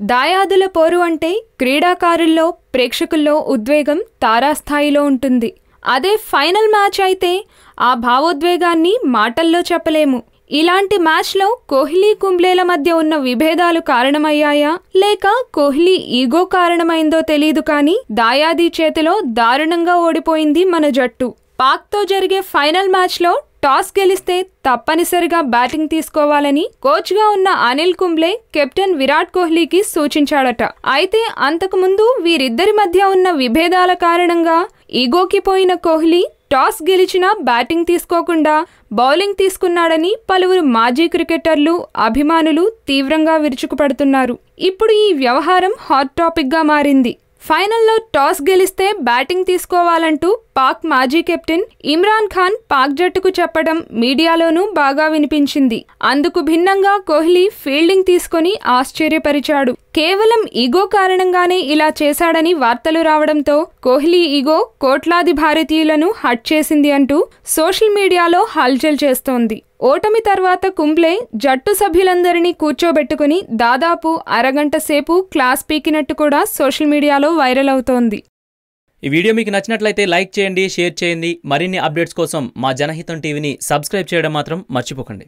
దాయాదుల పోరు అంటే క్రీడాకారుల్లో ప్రేక్షకుల్లో ఉద్వేగం తారాస్థాయిలో ఉంటుంది. అదే ఫైనల్ మ్యాచ్ అయితే ఆ భావోద్వేగాన్ని మాటల్లో చెప్పలేము. ఇలాంటి మ్యాచ్లో కోహ్లీ కుంబ్లేల మధ్య ఉన్న విభేదాలు కారణమయ్యాయా? లేక కోహ్లీ ఈగో కారణమైందో తెలియదు కానీ దాయాది చేతిలో దారుణంగా ఓడిపోయింది మన జట్టు. పాక్తో జరిగే ఫైనల్ మ్యాచ్లో టాస్ గెలిస్తే తప్పనిసరిగా బ్యాటింగ్ తీసుకోవాలని కోచ్గా ఉన్న అనిల్ కుంబ్లే కెప్టెన్ విరాట్ కోహ్లీకి సూచించాడట. అయితే అంతకుముందు వీరిద్దరి మధ్య ఉన్న విభేదాల కారణంగా ఈగోకి పోయిన కోహ్లీ టాస్ గెలిచినా బ్యాటింగ్ తీసుకోకుండా బౌలింగ్ తీసుకున్నాడని పలువురు మాజీ క్రికెటర్లు అభిమానులు తీవ్రంగా విరుచుకుపడుతున్నారు. ఇప్పుడు ఈ వ్యవహారం హాట్ టాపిక్గా మారింది. ఫైనల్లో టాస్ గెలిస్తే బ్యాటింగ్ తీసుకోవాలంటూ పాక్ మాజీ కెప్టెన్ ఇమ్రాన్ ఖాన్ పాక్ జట్టుకు చెప్పడం మీడియాలోనూ బాగా వినిపించింది. అందుకు భిన్నంగా కోహ్లీ ఫీల్డింగ్ తీసుకుని ఆశ్చర్యపరిచాడు. కేవలం ఈగో కారణంగానే ఇలా చేశాడని వార్తలు రావడంతో కోహ్లీ ఈగో కోట్లాది భారతీయులను హట్ చేసింది అంటూ సోషల్ మీడియాలో హల్చల్ చేస్తోంది. ఓటమి తర్వాత కుంబ్లే జట్టు సభ్యులందరినీ కూర్చోబెట్టుకుని దాదాపు అరగంట సేపు క్లాస్ పీకినట్టు కూడా సోషల్ మీడియాలో వైరల్ అవుతోంది. ఈ వీడియో మీకు నచ్చినట్లయితే లైక్ చేయండి షేర్ చేయండి. మరిన్ని అప్డేట్స్ కోసం మా జనహితం టీవీని సబ్స్క్రైబ్ చేయడం మాత్రం మర్చిపోకండి.